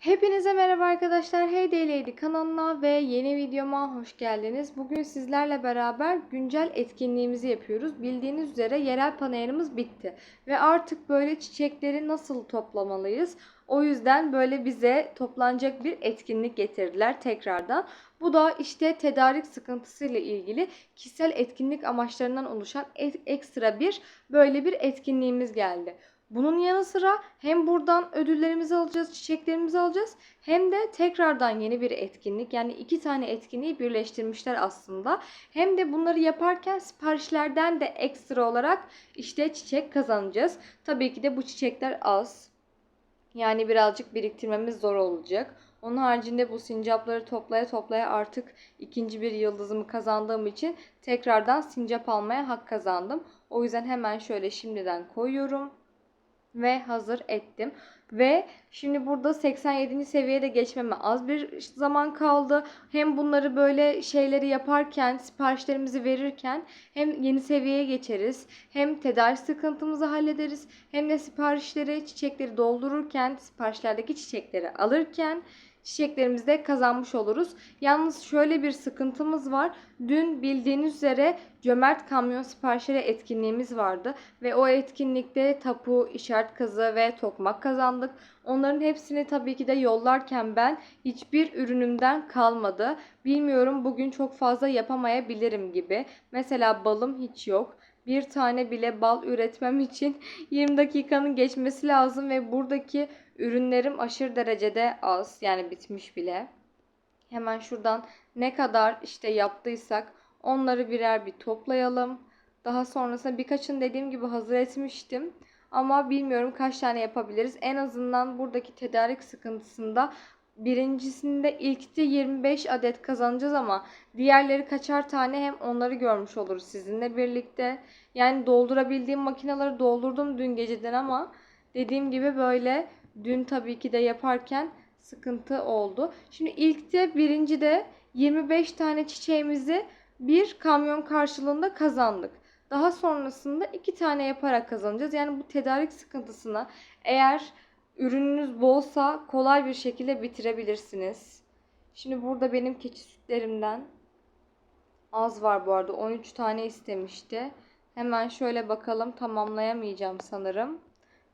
Hepinize merhaba arkadaşlar. Hey Day kanalına ve yeni videoma hoş geldiniz. Bugün sizlerle beraber güncel etkinliğimizi yapıyoruz. Bildiğiniz üzere yerel panayırımız bitti. Ve artık böyle çiçekleri nasıl toplamalıyız? O yüzden böyle bize toplanacak bir etkinlik getirdiler tekrardan. Bu da işte tedarik sıkıntısıyla ilgili kişisel etkinlik amaçlarından oluşan ek- ekstra bir böyle bir etkinliğimiz geldi. Bunun yanı sıra hem buradan ödüllerimizi alacağız, çiçeklerimizi alacağız hem de tekrardan yeni bir etkinlik yani iki tane etkinliği birleştirmişler aslında. Hem de bunları yaparken siparişlerden de ekstra olarak işte çiçek kazanacağız. Tabii ki de bu çiçekler az. Yani birazcık biriktirmemiz zor olacak. Onun haricinde bu sincapları toplaya toplaya artık ikinci bir yıldızımı kazandığım için tekrardan sincap almaya hak kazandım. O yüzden hemen şöyle şimdiden koyuyorum ve hazır ettim. Ve şimdi burada 87. seviyede geçmeme az bir zaman kaldı. Hem bunları böyle şeyleri yaparken, siparişlerimizi verirken hem yeni seviyeye geçeriz. Hem tedarik sıkıntımızı hallederiz. Hem de siparişleri, çiçekleri doldururken, siparişlerdeki çiçekleri alırken çiçeklerimizi de kazanmış oluruz. Yalnız şöyle bir sıkıntımız var. Dün bildiğiniz üzere cömert kamyon siparişleri etkinliğimiz vardı ve o etkinlikte tapu, işaret kazı ve tokmak kazandık. Onların hepsini tabii ki de yollarken ben hiçbir ürünümden kalmadı. Bilmiyorum bugün çok fazla yapamayabilirim gibi. Mesela balım hiç yok. Bir tane bile bal üretmem için 20 dakikanın geçmesi lazım ve buradaki ürünlerim aşırı derecede az. Yani bitmiş bile. Hemen şuradan ne kadar işte yaptıysak onları birer bir toplayalım. Daha sonrasında birkaçını dediğim gibi hazır etmiştim. Ama bilmiyorum kaç tane yapabiliriz. En azından buradaki tedarik sıkıntısında birincisinde ilkte 25 adet kazanacağız ama diğerleri kaçar tane hem onları görmüş oluruz sizinle birlikte. Yani doldurabildiğim makineleri doldurdum dün geceden ama dediğim gibi böyle dün tabii ki de yaparken sıkıntı oldu. Şimdi ilkte birinci de 25 tane çiçeğimizi bir kamyon karşılığında kazandık. Daha sonrasında iki tane yaparak kazanacağız. Yani bu tedarik sıkıntısına eğer ürününüz bolsa kolay bir şekilde bitirebilirsiniz. Şimdi burada benim keçi sütlerimden az var bu arada. 13 tane istemişti. Hemen şöyle bakalım tamamlayamayacağım sanırım.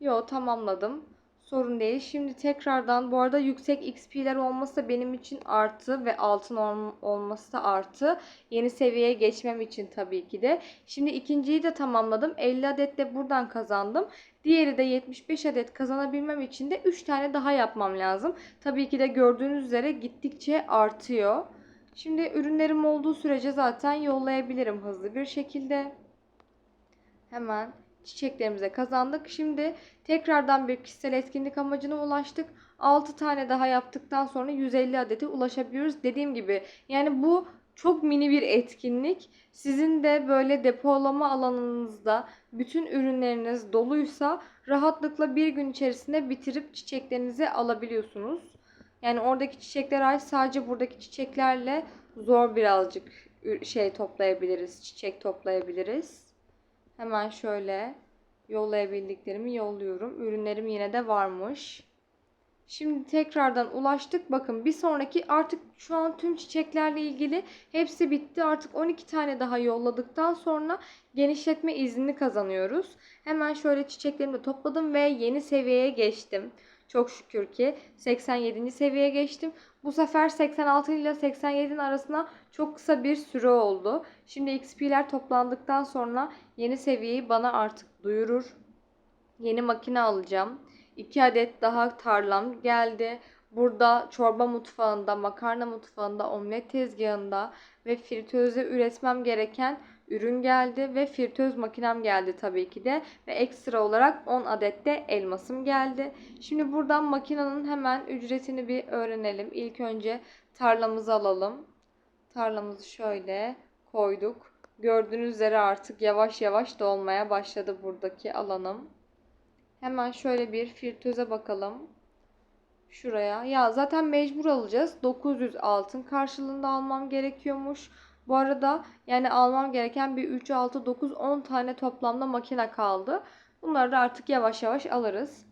Yo tamamladım. Sorun değil. Şimdi tekrardan bu arada yüksek XP'ler olması da benim için artı ve altın olması da artı. Yeni seviyeye geçmem için tabii ki de. Şimdi ikinciyi de tamamladım. 50 adet de buradan kazandım. Diğeri de 75 adet kazanabilmem için de 3 tane daha yapmam lazım. Tabii ki de gördüğünüz üzere gittikçe artıyor. Şimdi ürünlerim olduğu sürece zaten yollayabilirim hızlı bir şekilde. Hemen çiçeklerimize kazandık. Şimdi tekrardan bir kişisel etkinlik amacına ulaştık. 6 tane daha yaptıktan sonra 150 adete ulaşabiliyoruz. Dediğim gibi yani bu çok mini bir etkinlik. Sizin de böyle depolama alanınızda bütün ürünleriniz doluysa rahatlıkla bir gün içerisinde bitirip çiçeklerinizi alabiliyorsunuz. Yani oradaki çiçekler ay sadece buradaki çiçeklerle zor birazcık şey toplayabiliriz, çiçek toplayabiliriz. Hemen şöyle yollayabildiklerimi yolluyorum. Ürünlerim yine de varmış. Şimdi tekrardan ulaştık. Bakın bir sonraki artık şu an tüm çiçeklerle ilgili hepsi bitti. Artık 12 tane daha yolladıktan sonra genişletme iznini kazanıyoruz. Hemen şöyle çiçeklerimi de topladım ve yeni seviyeye geçtim. Çok şükür ki 87. seviyeye geçtim. Bu sefer 86 ile 87'nin arasında çok kısa bir süre oldu. Şimdi XP'ler toplandıktan sonra yeni seviyeyi bana artık duyurur. Yeni makine alacağım. 2 adet daha tarlam geldi. Burada çorba mutfağında, makarna mutfağında, omlet tezgahında ve fritözde üretmem gereken ürün geldi ve fritöz makinem geldi tabii ki de ve ekstra olarak 10 adet de elmasım geldi. Şimdi buradan makinenin hemen ücretini bir öğrenelim. İlk önce tarlamızı alalım. Tarlamızı şöyle koyduk. Gördüğünüz üzere artık yavaş yavaş dolmaya başladı buradaki alanım. Hemen şöyle bir fritöze bakalım. Şuraya. Ya zaten mecbur alacağız. 900 altın karşılığında almam gerekiyormuş. Bu arada yani almam gereken bir 3, 6, 9, 10 tane toplamda makine kaldı. Bunları da artık yavaş yavaş alırız.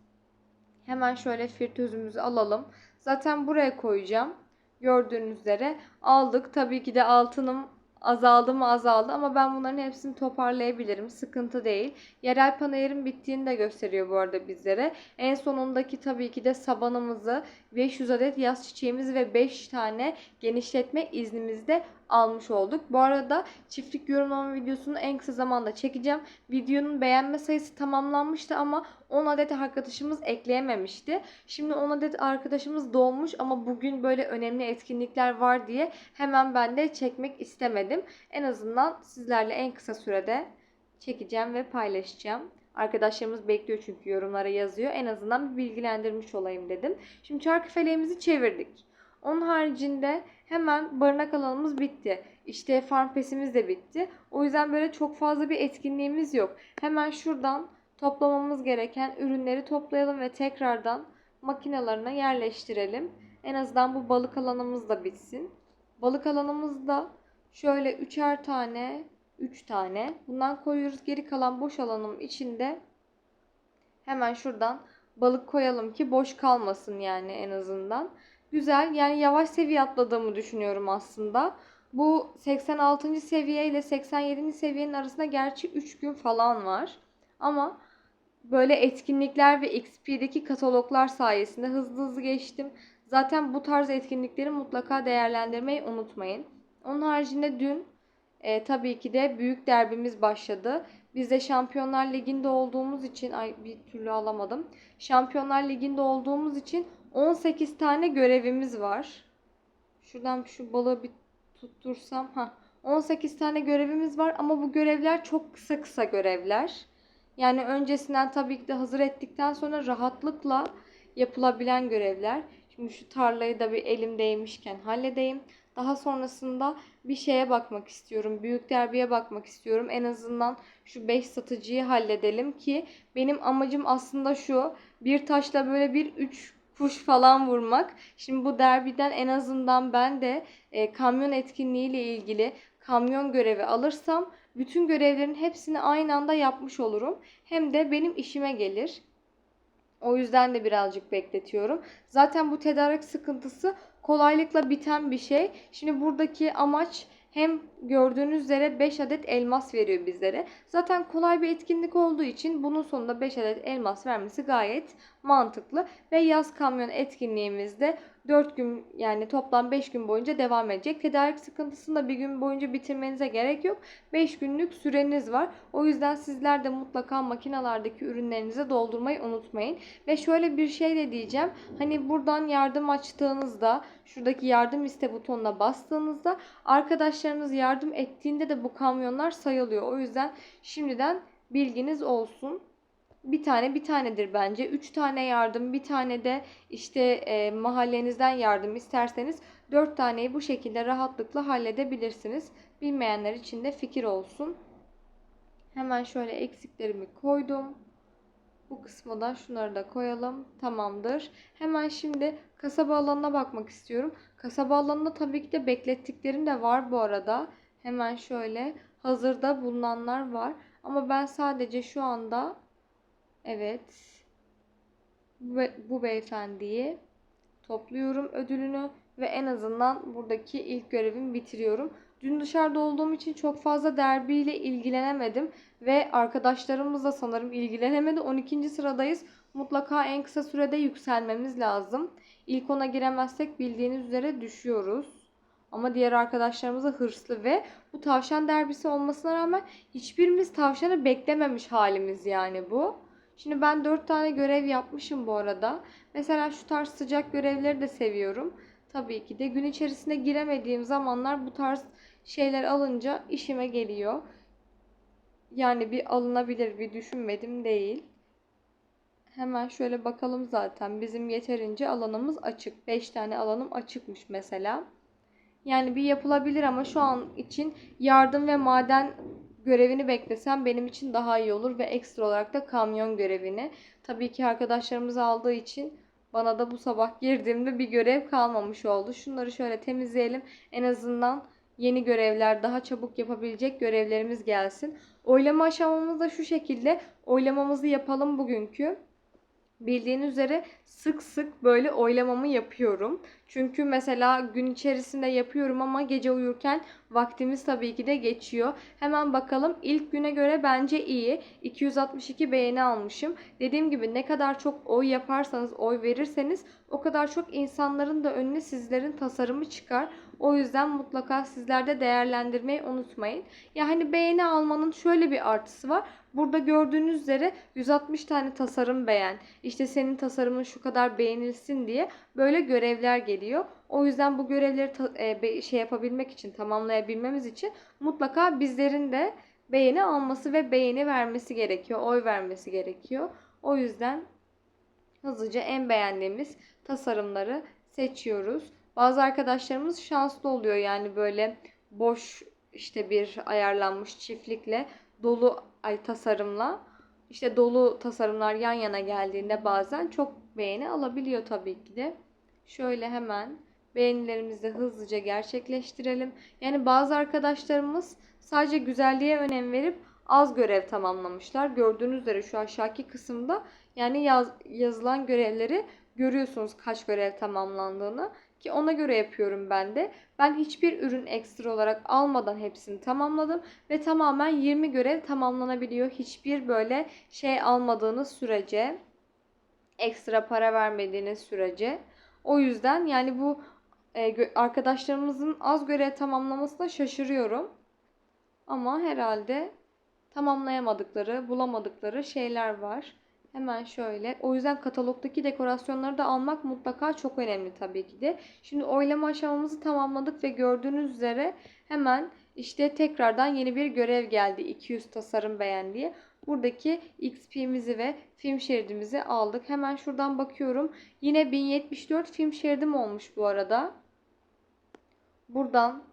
Hemen şöyle fritözümüzü alalım. Zaten buraya koyacağım. Gördüğünüz üzere aldık. Tabii ki de altınım azaldı mı azaldı ama ben bunların hepsini toparlayabilirim. Sıkıntı değil. Yerel panayırın bittiğini de gösteriyor bu arada bizlere. En sonundaki tabii ki de sabanımızı 500 adet yaz çiçeğimizi ve 5 tane genişletme iznimizi de almış olduk. Bu arada çiftlik yorumlama videosunu en kısa zamanda çekeceğim. Videonun beğenme sayısı tamamlanmıştı ama 10 adet arkadaşımız ekleyememişti. Şimdi 10 adet arkadaşımız dolmuş ama bugün böyle önemli etkinlikler var diye hemen ben de çekmek istemedim. En azından sizlerle en kısa sürede çekeceğim ve paylaşacağım. Arkadaşlarımız bekliyor çünkü yorumlara yazıyor. En azından bir bilgilendirmiş olayım dedim. Şimdi çarkı feleğimizi çevirdik. Onun haricinde hemen barınak alanımız bitti. İşte farm pesimiz de bitti. O yüzden böyle çok fazla bir etkinliğimiz yok. Hemen şuradan toplamamız gereken ürünleri toplayalım ve tekrardan makinalarına yerleştirelim. En azından bu balık alanımız da bitsin. Balık alanımızda şöyle üçer tane, üç tane bundan koyuyoruz. Geri kalan boş alanım içinde hemen şuradan balık koyalım ki boş kalmasın yani en azından. Güzel yani yavaş seviye atladığımı düşünüyorum aslında. Bu 86. seviye ile 87. seviyenin arasında gerçi 3 gün falan var. Ama böyle etkinlikler ve XP'deki kataloglar sayesinde hızlı hızlı geçtim. Zaten bu tarz etkinlikleri mutlaka değerlendirmeyi unutmayın. Onun haricinde dün e, tabii ki de büyük derbimiz başladı. Biz de Şampiyonlar Ligi'nde olduğumuz için ay bir türlü alamadım. Şampiyonlar Ligi'nde olduğumuz için 18 tane görevimiz var. Şuradan şu balığı bir tuttursam ha 18 tane görevimiz var ama bu görevler çok kısa kısa görevler. Yani öncesinden tabii ki de hazır ettikten sonra rahatlıkla yapılabilen görevler. Şimdi şu tarlayı da bir elimdeymişken halledeyim. Daha sonrasında bir şeye bakmak istiyorum. Büyük derbiye bakmak istiyorum. En azından şu 5 satıcıyı halledelim ki benim amacım aslında şu. Bir taşla böyle bir 3 kuş falan vurmak. Şimdi bu derbiden en azından ben de e, kamyon etkinliğiyle ilgili kamyon görevi alırsam bütün görevlerin hepsini aynı anda yapmış olurum. Hem de benim işime gelir. O yüzden de birazcık bekletiyorum. Zaten bu tedarik sıkıntısı kolaylıkla biten bir şey. Şimdi buradaki amaç hem gördüğünüz üzere 5 adet elmas veriyor bizlere. Zaten kolay bir etkinlik olduğu için bunun sonunda 5 adet elmas vermesi gayet mantıklı. Ve yaz kamyon etkinliğimizde 4 gün yani toplam 5 gün boyunca devam edecek. Tedarik sıkıntısını da bir gün boyunca bitirmenize gerek yok. 5 günlük süreniz var. O yüzden sizler de mutlaka makinalardaki ürünlerinizi doldurmayı unutmayın. Ve şöyle bir şey de diyeceğim. Hani buradan yardım açtığınızda şuradaki yardım iste butonuna bastığınızda arkadaşlarınız yardım ettiğinde de bu kamyonlar sayılıyor. O yüzden şimdiden bilginiz olsun bir tane bir tanedir bence. Üç tane yardım, bir tane de işte e, mahallenizden yardım isterseniz dört taneyi bu şekilde rahatlıkla halledebilirsiniz. Bilmeyenler için de fikir olsun. Hemen şöyle eksiklerimi koydum. Bu kısma da şunları da koyalım. Tamamdır. Hemen şimdi kasaba alanına bakmak istiyorum. Kasaba alanında tabii ki de beklettiklerim de var bu arada. Hemen şöyle hazırda bulunanlar var. Ama ben sadece şu anda Evet. Bu, beyefendiyi topluyorum ödülünü ve en azından buradaki ilk görevimi bitiriyorum. Dün dışarıda olduğum için çok fazla derbiyle ilgilenemedim ve arkadaşlarımız da sanırım ilgilenemedi. 12. sıradayız. Mutlaka en kısa sürede yükselmemiz lazım. İlk ona giremezsek bildiğiniz üzere düşüyoruz. Ama diğer arkadaşlarımız da hırslı ve bu tavşan derbisi olmasına rağmen hiçbirimiz tavşanı beklememiş halimiz yani bu. Şimdi ben 4 tane görev yapmışım bu arada. Mesela şu tarz sıcak görevleri de seviyorum. Tabii ki de gün içerisinde giremediğim zamanlar bu tarz şeyler alınca işime geliyor. Yani bir alınabilir bir düşünmedim değil. Hemen şöyle bakalım zaten. Bizim yeterince alanımız açık. 5 tane alanım açıkmış mesela. Yani bir yapılabilir ama şu an için yardım ve maden görevini beklesem benim için daha iyi olur ve ekstra olarak da kamyon görevini. Tabii ki arkadaşlarımız aldığı için bana da bu sabah girdiğimde bir görev kalmamış oldu. Şunları şöyle temizleyelim. En azından yeni görevler, daha çabuk yapabilecek görevlerimiz gelsin. Oylama aşamamız da şu şekilde. Oylamamızı yapalım bugünkü. Bildiğiniz üzere sık sık böyle oylamamı yapıyorum. Çünkü mesela gün içerisinde yapıyorum ama gece uyurken vaktimiz tabii ki de geçiyor. Hemen bakalım ilk güne göre bence iyi. 262 beğeni almışım. Dediğim gibi ne kadar çok oy yaparsanız, oy verirseniz o kadar çok insanların da önüne sizlerin tasarımı çıkar. O yüzden mutlaka sizler de değerlendirmeyi unutmayın. Ya hani beğeni almanın şöyle bir artısı var. Burada gördüğünüz üzere 160 tane tasarım beğen, işte senin tasarımın şu kadar beğenilsin diye böyle görevler geliyor. O yüzden bu görevleri e, şey yapabilmek için, tamamlayabilmemiz için mutlaka bizlerin de beğeni alması ve beğeni vermesi gerekiyor, oy vermesi gerekiyor. O yüzden hızlıca en beğendiğimiz tasarımları seçiyoruz. Bazı arkadaşlarımız şanslı oluyor yani böyle boş işte bir ayarlanmış çiftlikle dolu ay tasarımla işte dolu tasarımlar yan yana geldiğinde bazen çok beğeni alabiliyor tabii ki de. Şöyle hemen beğenilerimizi hızlıca gerçekleştirelim. Yani bazı arkadaşlarımız sadece güzelliğe önem verip az görev tamamlamışlar. Gördüğünüz üzere şu aşağıki kısımda yani yaz, yazılan görevleri görüyorsunuz kaç görev tamamlandığını ki ona göre yapıyorum ben de. Ben hiçbir ürün ekstra olarak almadan hepsini tamamladım ve tamamen 20 görev tamamlanabiliyor. Hiçbir böyle şey almadığınız sürece, ekstra para vermediğiniz sürece. O yüzden yani bu e, arkadaşlarımızın az görev tamamlamasına şaşırıyorum. Ama herhalde tamamlayamadıkları, bulamadıkları şeyler var. Hemen şöyle. O yüzden katalogdaki dekorasyonları da almak mutlaka çok önemli tabii ki de. Şimdi oylama aşamamızı tamamladık ve gördüğünüz üzere hemen işte tekrardan yeni bir görev geldi. 200 tasarım beğen diye. Buradaki XP'mizi ve film şeridimizi aldık. Hemen şuradan bakıyorum. Yine 1074 film şeridim olmuş bu arada. Buradan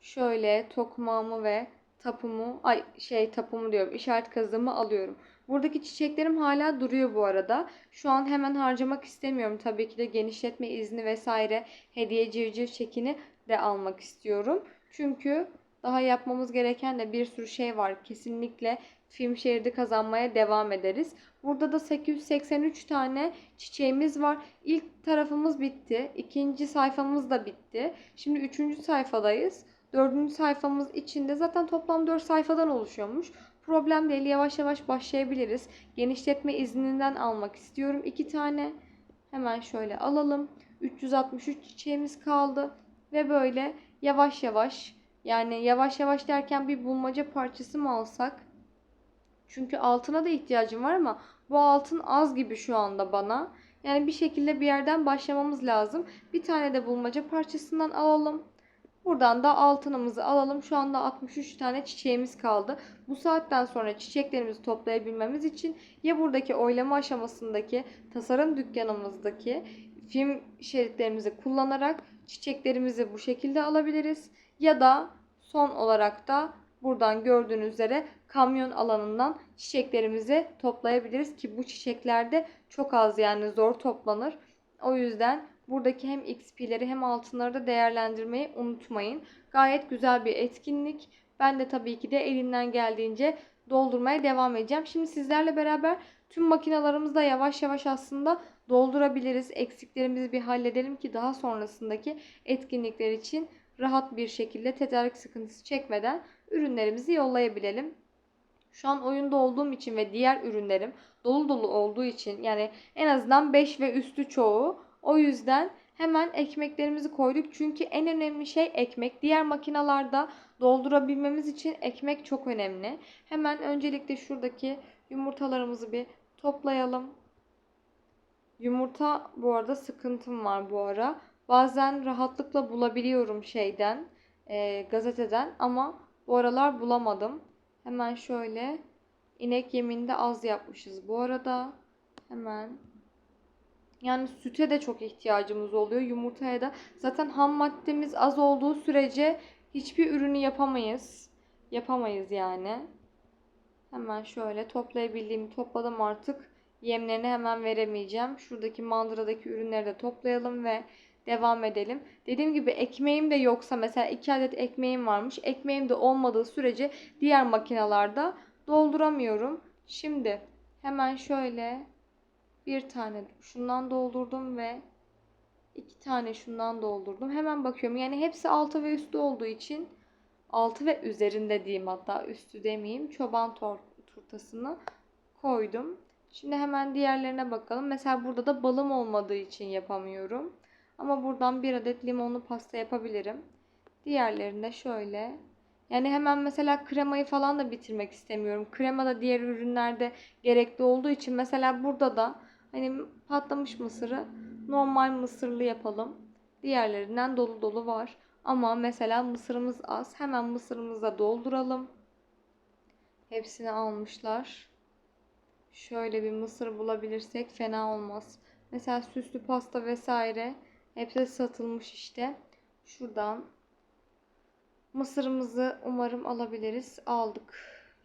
şöyle tokmağımı ve tapumu, ay şey tapumu diyorum, işaret kazığımı alıyorum. Buradaki çiçeklerim hala duruyor bu arada. Şu an hemen harcamak istemiyorum. Tabii ki de genişletme izni vesaire hediye civciv çekini de almak istiyorum. Çünkü daha yapmamız gereken de bir sürü şey var. Kesinlikle film şeridi kazanmaya devam ederiz. Burada da 883 tane çiçeğimiz var. İlk tarafımız bitti. İkinci sayfamız da bitti. Şimdi üçüncü sayfadayız. Dördüncü sayfamız içinde zaten toplam 4 sayfadan oluşuyormuş. Problem değil. Yavaş yavaş başlayabiliriz. Genişletme izninden almak istiyorum. iki tane. Hemen şöyle alalım. 363 çiçeğimiz kaldı. Ve böyle yavaş yavaş yani yavaş yavaş derken bir bulmaca parçası mı alsak? Çünkü altına da ihtiyacım var ama bu altın az gibi şu anda bana. Yani bir şekilde bir yerden başlamamız lazım. Bir tane de bulmaca parçasından alalım. Buradan da altınımızı alalım. Şu anda 63 tane çiçeğimiz kaldı. Bu saatten sonra çiçeklerimizi toplayabilmemiz için ya buradaki oylama aşamasındaki tasarım dükkanımızdaki film şeritlerimizi kullanarak çiçeklerimizi bu şekilde alabiliriz. Ya da son olarak da buradan gördüğünüz üzere kamyon alanından çiçeklerimizi toplayabiliriz ki bu çiçeklerde çok az yani zor toplanır. O yüzden buradaki hem XP'leri hem altınları da değerlendirmeyi unutmayın. Gayet güzel bir etkinlik. Ben de tabii ki de elimden geldiğince doldurmaya devam edeceğim. Şimdi sizlerle beraber tüm makinalarımızı da yavaş yavaş aslında doldurabiliriz. Eksiklerimizi bir halledelim ki daha sonrasındaki etkinlikler için rahat bir şekilde tedarik sıkıntısı çekmeden ürünlerimizi yollayabilelim. Şu an oyunda olduğum için ve diğer ürünlerim dolu dolu olduğu için yani en azından 5 ve üstü çoğu. O yüzden hemen ekmeklerimizi koyduk. Çünkü en önemli şey ekmek. Diğer makinalarda doldurabilmemiz için ekmek çok önemli. Hemen öncelikle şuradaki yumurtalarımızı bir toplayalım. Yumurta bu arada sıkıntım var bu ara. Bazen rahatlıkla bulabiliyorum şeyden, e, gazeteden ama bu aralar bulamadım. Hemen şöyle inek yeminde az yapmışız bu arada. Hemen yani süte de çok ihtiyacımız oluyor. Yumurtaya da. Zaten ham maddemiz az olduğu sürece hiçbir ürünü yapamayız. Yapamayız yani. Hemen şöyle toplayabildiğimi topladım artık. Yemlerini hemen veremeyeceğim. Şuradaki mandıradaki ürünleri de toplayalım ve devam edelim. Dediğim gibi ekmeğim de yoksa mesela 2 adet ekmeğim varmış. Ekmeğim de olmadığı sürece diğer makinalarda dolduramıyorum. Şimdi hemen şöyle Bir tane şundan doldurdum ve iki tane şundan doldurdum. Hemen bakıyorum. Yani hepsi altı ve üstü olduğu için altı ve üzerinde diyeyim hatta üstü demeyeyim. Çoban turtasını koydum. Şimdi hemen diğerlerine bakalım. Mesela burada da balım olmadığı için yapamıyorum. Ama buradan bir adet limonlu pasta yapabilirim. Diğerlerinde şöyle. Yani hemen mesela kremayı falan da bitirmek istemiyorum. Krema da diğer ürünlerde gerekli olduğu için mesela burada da hani patlamış mısırı normal mısırlı yapalım. Diğerlerinden dolu dolu var. Ama mesela mısırımız az. Hemen mısırımızı da dolduralım. Hepsini almışlar. Şöyle bir mısır bulabilirsek fena olmaz. Mesela süslü pasta vesaire hepsi satılmış işte. Şuradan mısırımızı umarım alabiliriz. Aldık.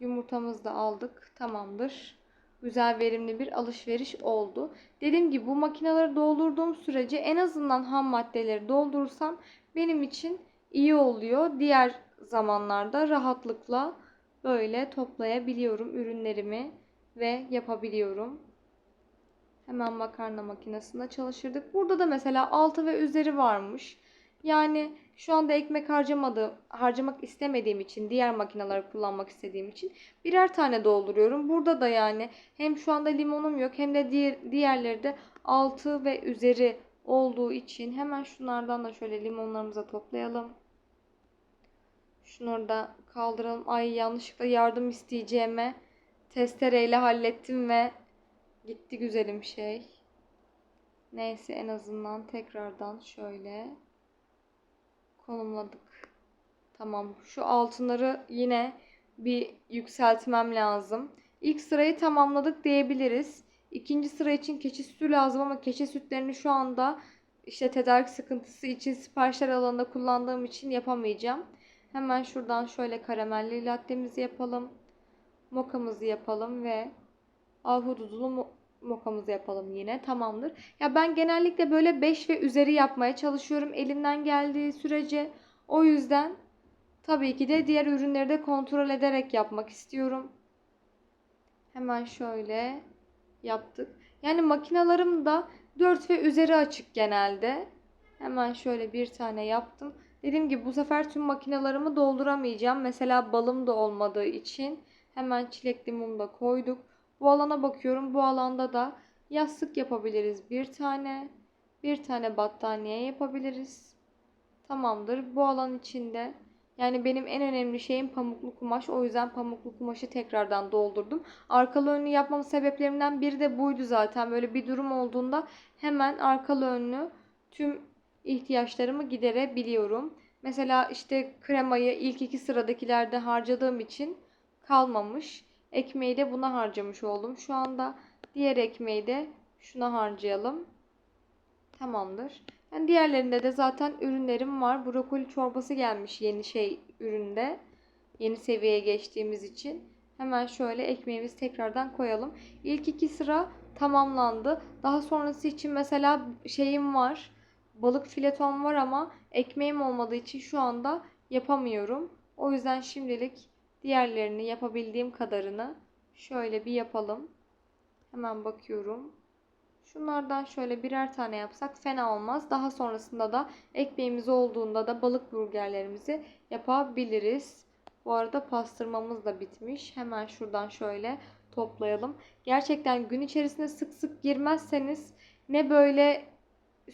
Yumurtamızı da aldık. Tamamdır. Güzel verimli bir alışveriş oldu. Dediğim gibi bu makineleri doldurduğum sürece en azından ham maddeleri doldurursam benim için iyi oluyor. Diğer zamanlarda rahatlıkla böyle toplayabiliyorum ürünlerimi ve yapabiliyorum. Hemen makarna makinesinde çalıştırdık. Burada da mesela altı ve üzeri varmış. Yani şu anda ekmek harcamadı, harcamak istemediğim için, diğer makineleri kullanmak istediğim için birer tane dolduruyorum. Burada da yani hem şu anda limonum yok hem de diğer, diğerleri de altı ve üzeri olduğu için hemen şunlardan da şöyle limonlarımıza toplayalım. Şunları da kaldıralım. Ay yanlışlıkla yardım isteyeceğime testereyle hallettim ve gitti güzelim şey. Neyse en azından tekrardan şöyle konumladık. Tamam. Şu altınları yine bir yükseltmem lazım. İlk sırayı tamamladık diyebiliriz. İkinci sıra için keçi sütü lazım ama keçi sütlerini şu anda işte tedarik sıkıntısı için siparişler alanında kullandığım için yapamayacağım. Hemen şuradan şöyle karamelli lattemizi yapalım. Mokamızı yapalım ve ahududulu mokamızı yapalım yine. Tamamdır. Ya ben genellikle böyle 5 ve üzeri yapmaya çalışıyorum elimden geldiği sürece. O yüzden tabii ki de diğer ürünleri de kontrol ederek yapmak istiyorum. Hemen şöyle yaptık. Yani makinalarım da 4 ve üzeri açık genelde. Hemen şöyle bir tane yaptım. Dediğim gibi bu sefer tüm makinalarımı dolduramayacağım. Mesela balım da olmadığı için hemen çilekli mum da koyduk. Bu alana bakıyorum. Bu alanda da yastık yapabiliriz. Bir tane. Bir tane battaniye yapabiliriz. Tamamdır. Bu alan içinde yani benim en önemli şeyim pamuklu kumaş. O yüzden pamuklu kumaşı tekrardan doldurdum. Arkalı önlü yapmam sebeplerimden biri de buydu zaten. Böyle bir durum olduğunda hemen arkalı önlü tüm ihtiyaçlarımı giderebiliyorum. Mesela işte kremayı ilk iki sıradakilerde harcadığım için kalmamış. Ekmeği de buna harcamış oldum. Şu anda diğer ekmeği de şuna harcayalım. Tamamdır. Yani diğerlerinde de zaten ürünlerim var. Brokoli çorbası gelmiş yeni şey üründe. Yeni seviyeye geçtiğimiz için. Hemen şöyle ekmeğimizi tekrardan koyalım. İlk iki sıra tamamlandı. Daha sonrası için mesela şeyim var. Balık filetom var ama ekmeğim olmadığı için şu anda yapamıyorum. O yüzden şimdilik diğerlerini yapabildiğim kadarını şöyle bir yapalım. Hemen bakıyorum. Şunlardan şöyle birer tane yapsak fena olmaz. Daha sonrasında da ekmeğimiz olduğunda da balık burgerlerimizi yapabiliriz. Bu arada pastırmamız da bitmiş. Hemen şuradan şöyle toplayalım. Gerçekten gün içerisinde sık sık girmezseniz ne böyle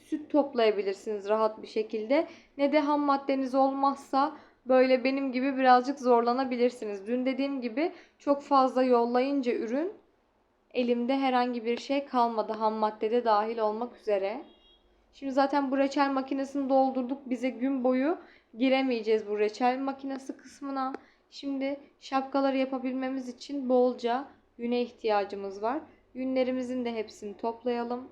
süt toplayabilirsiniz rahat bir şekilde ne de ham maddeniz olmazsa böyle benim gibi birazcık zorlanabilirsiniz. Dün dediğim gibi çok fazla yollayınca ürün elimde herhangi bir şey kalmadı ham maddede dahil olmak üzere. Şimdi zaten bu reçel makinesini doldurduk. Bize gün boyu giremeyeceğiz bu reçel makinesi kısmına. Şimdi şapkaları yapabilmemiz için bolca yüne ihtiyacımız var. Yünlerimizin de hepsini toplayalım.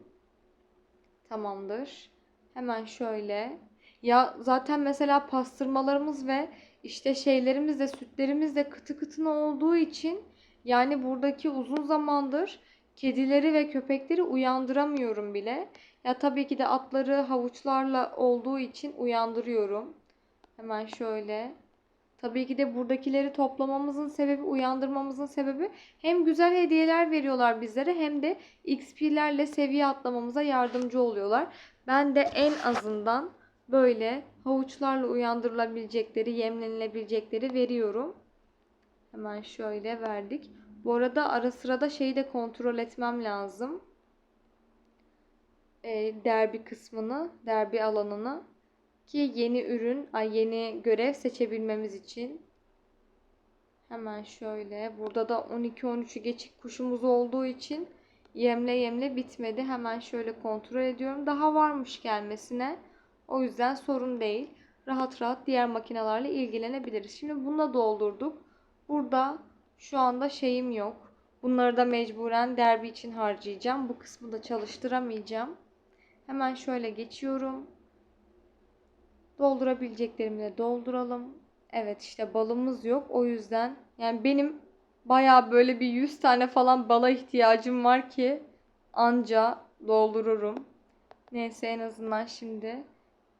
Tamamdır. Hemen şöyle. Ya zaten mesela pastırmalarımız ve işte şeylerimiz de sütlerimiz de kıtı kıtına olduğu için yani buradaki uzun zamandır kedileri ve köpekleri uyandıramıyorum bile. Ya tabii ki de atları havuçlarla olduğu için uyandırıyorum. Hemen şöyle Tabii ki de buradakileri toplamamızın sebebi, uyandırmamızın sebebi hem güzel hediyeler veriyorlar bizlere hem de XP'lerle seviye atlamamıza yardımcı oluyorlar. Ben de en azından böyle havuçlarla uyandırılabilecekleri, yemlenilebilecekleri veriyorum. Hemen şöyle verdik. Bu arada ara sıra da şeyi de kontrol etmem lazım. E, derbi kısmını, derbi alanını ki yeni ürün, ay yeni görev seçebilmemiz için. Hemen şöyle. Burada da 12-13'ü geçik kuşumuz olduğu için yemle yemle bitmedi. Hemen şöyle kontrol ediyorum. Daha varmış gelmesine. O yüzden sorun değil. Rahat rahat diğer makinelerle ilgilenebiliriz. Şimdi bununla doldurduk. Burada şu anda şeyim yok. Bunları da mecburen derbi için harcayacağım. Bu kısmı da çalıştıramayacağım. Hemen şöyle geçiyorum. Doldurabileceklerimi de dolduralım. Evet işte balımız yok. O yüzden yani benim baya böyle bir 100 tane falan bala ihtiyacım var ki anca doldururum. Neyse en azından şimdi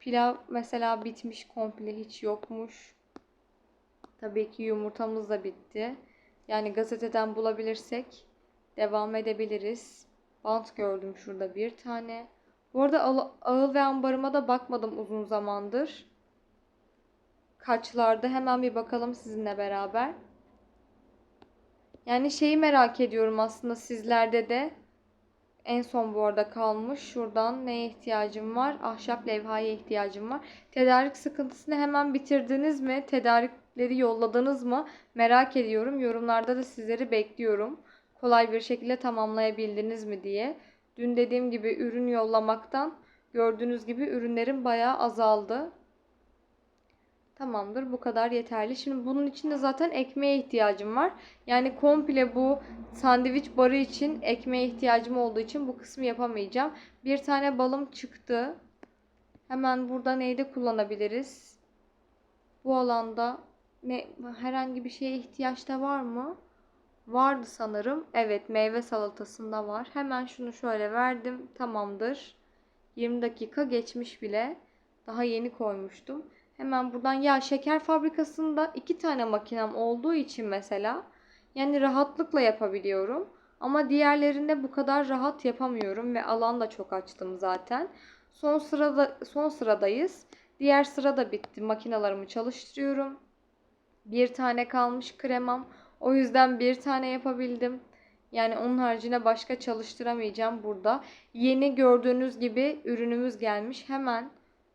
pilav mesela bitmiş komple hiç yokmuş. Tabii ki yumurtamız da bitti. Yani gazeteden bulabilirsek devam edebiliriz. Bant gördüm şurada bir tane. Bu arada ağıl ve ambarıma da bakmadım uzun zamandır. Kaçlarda hemen bir bakalım sizinle beraber. Yani şeyi merak ediyorum aslında sizlerde de. En son bu arada kalmış. Şuradan neye ihtiyacım var? Ahşap levhaya ihtiyacım var. Tedarik sıkıntısını hemen bitirdiniz mi? Tedarikleri yolladınız mı? Merak ediyorum. Yorumlarda da sizleri bekliyorum. Kolay bir şekilde tamamlayabildiniz mi diye. Dün dediğim gibi ürün yollamaktan gördüğünüz gibi ürünlerim bayağı azaldı. Tamamdır bu kadar yeterli. Şimdi bunun için de zaten ekmeğe ihtiyacım var. Yani komple bu sandviç barı için ekmeğe ihtiyacım olduğu için bu kısmı yapamayacağım. Bir tane balım çıktı. Hemen burada neyde kullanabiliriz? Bu alanda ne, herhangi bir şeye ihtiyaç da var mı? Vardı sanırım. Evet meyve salatasında var. Hemen şunu şöyle verdim. Tamamdır. 20 dakika geçmiş bile. Daha yeni koymuştum. Hemen buradan ya şeker fabrikasında iki tane makinem olduğu için mesela yani rahatlıkla yapabiliyorum. Ama diğerlerinde bu kadar rahat yapamıyorum ve alan da çok açtım zaten. Son sırada son sıradayız. Diğer sıra da bitti. Makinalarımı çalıştırıyorum. Bir tane kalmış kremam. O yüzden bir tane yapabildim. Yani onun haricinde başka çalıştıramayacağım burada. Yeni gördüğünüz gibi ürünümüz gelmiş. Hemen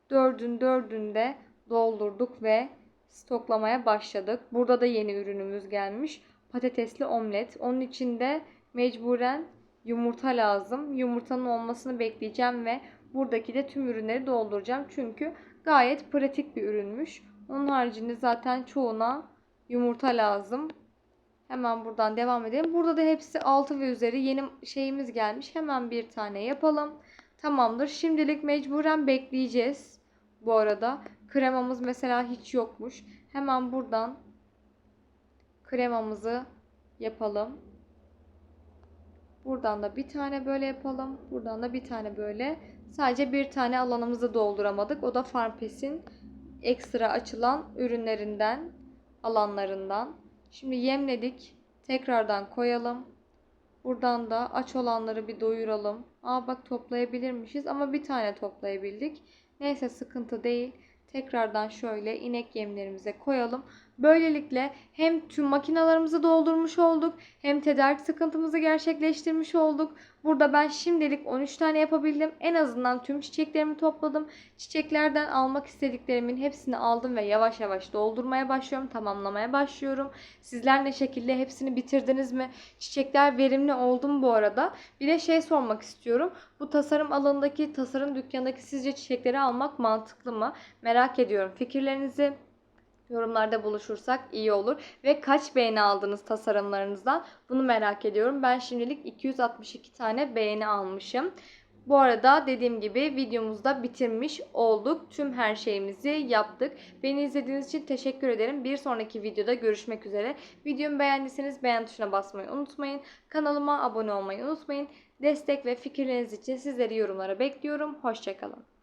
dördün dördünde doldurduk ve stoklamaya başladık. Burada da yeni ürünümüz gelmiş. Patatesli omlet. Onun için de mecburen yumurta lazım. Yumurtanın olmasını bekleyeceğim ve buradaki de tüm ürünleri dolduracağım. Çünkü gayet pratik bir ürünmüş. Onun haricinde zaten çoğuna yumurta lazım. Hemen buradan devam edelim. Burada da hepsi altı ve üzeri yeni şeyimiz gelmiş. Hemen bir tane yapalım. Tamamdır. Şimdilik mecburen bekleyeceğiz. Bu arada kremamız mesela hiç yokmuş. Hemen buradan kremamızı yapalım. Buradan da bir tane böyle yapalım. Buradan da bir tane böyle. Sadece bir tane alanımızı dolduramadık. O da Farmpes'in ekstra açılan ürünlerinden, alanlarından. Şimdi yemledik. Tekrardan koyalım. Buradan da aç olanları bir doyuralım. Aa bak toplayabilirmişiz ama bir tane toplayabildik. Neyse sıkıntı değil. Tekrardan şöyle inek yemlerimize koyalım. Böylelikle hem tüm makinalarımızı doldurmuş olduk hem tedarik sıkıntımızı gerçekleştirmiş olduk. Burada ben şimdilik 13 tane yapabildim. En azından tüm çiçeklerimi topladım. Çiçeklerden almak istediklerimin hepsini aldım ve yavaş yavaş doldurmaya başlıyorum. Tamamlamaya başlıyorum. Sizler ne şekilde hepsini bitirdiniz mi? Çiçekler verimli oldu mu bu arada? Bir de şey sormak istiyorum. Bu tasarım alanındaki, tasarım dükkanındaki sizce çiçekleri almak mantıklı mı? Merak ediyorum fikirlerinizi. Yorumlarda buluşursak iyi olur. Ve kaç beğeni aldınız tasarımlarınızdan? Bunu merak ediyorum. Ben şimdilik 262 tane beğeni almışım. Bu arada dediğim gibi videomuzda bitirmiş olduk. Tüm her şeyimizi yaptık. Beni izlediğiniz için teşekkür ederim. Bir sonraki videoda görüşmek üzere. Videomu beğendiyseniz beğen tuşuna basmayı unutmayın. Kanalıma abone olmayı unutmayın. Destek ve fikirleriniz için sizleri yorumlara bekliyorum. Hoşçakalın.